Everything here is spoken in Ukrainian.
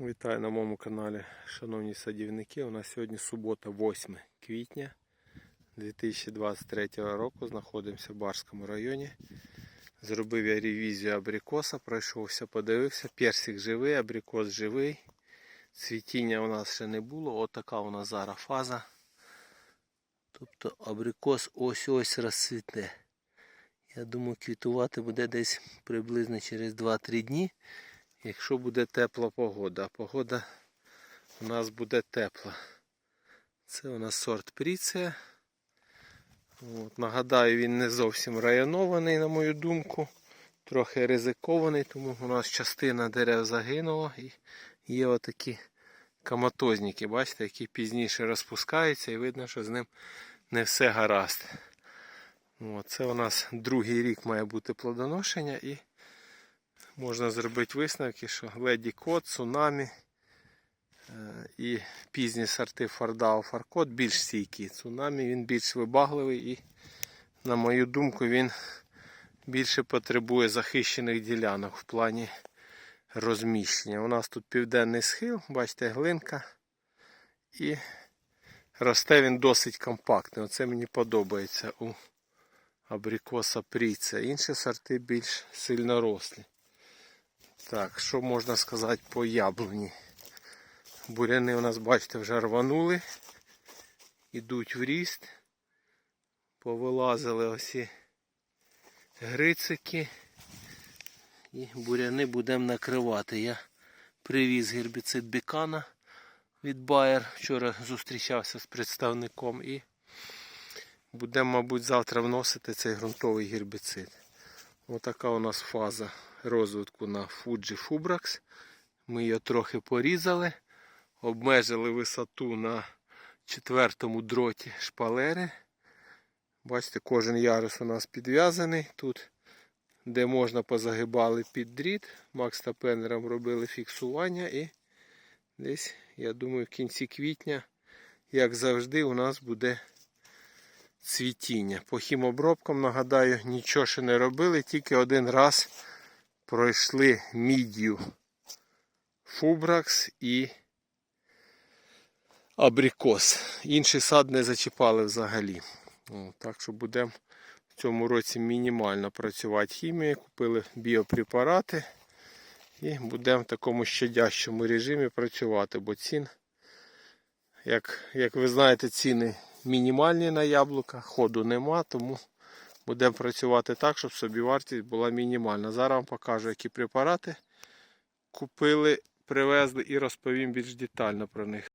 Вітаю на моєму каналі, шановні садівники. У нас сьогодні субота, 8 квітня 2023 року. Знаходимося в Барському районі. Зробив я ревізію абрикоса, пройшовся, подивився. Персик живий, абрикос живий. Цвітіння у нас ще не було. Отака у нас зараз фаза. Тобто абрикос ось-ось розцвіте. Я думаю, квітувати буде десь приблизно через 2-3 дні. Якщо буде тепла погода, а погода у нас буде тепла. Це у нас сорт Пріція. От, нагадаю, він не зовсім районований, на мою думку. Трохи ризикований, тому у нас частина дерев загинула і є отакі каматозники, бачите, які пізніше розпускаються і видно, що з ним не все гаразд. От, це у нас другий рік має бути плодоношення і можна зробити висновки, що леді кот, цунамі е, і пізні сорти Фардао Фаркот більш стійкі. Цунамі він більш вибагливий і, на мою думку, він більше потребує захищених ділянок в плані розміщення. У нас тут південний схил, бачите, глинка. І росте він досить компактний. Оце мені подобається у абрикоса пріця. Інші сорти більш сильно рослі. Так, що можна сказати по яблуні? Буряни у нас, бачите, вже рванули. Ідуть в ріст. Повилазили осі грицики. І буряни будемо накривати. Я привіз гербіцид бікана від Bayer. Вчора зустрічався з представником і будемо, мабуть, завтра вносити цей ґрунтовий гербіцид. Отака у нас фаза розвитку на Fuji Fubrax. Ми її трохи порізали, обмежили висоту на четвертому дроті шпалери. Бачите, кожен ярус у нас підв'язаний. Тут, де можна, позагибали під дріт. Макс та Пенером робили фіксування і десь, я думаю, в кінці квітня, як завжди, у нас буде цвітіння. По хімобробкам, нагадаю, нічого ще не робили, тільки один раз пройшли мідію Фубракс і Абрикос. Інший сад не зачіпали взагалі. Так що будемо в цьому році мінімально працювати хімією. Купили біопрепарати і будемо в такому щадящому режимі працювати, бо цін, як, як ви знаєте, ціни мінімальні на яблука, ходу нема, тому будемо працювати так, щоб собівартість була мінімальна. Зараз вам покажу, які препарати купили, привезли і розповім більш детально про них.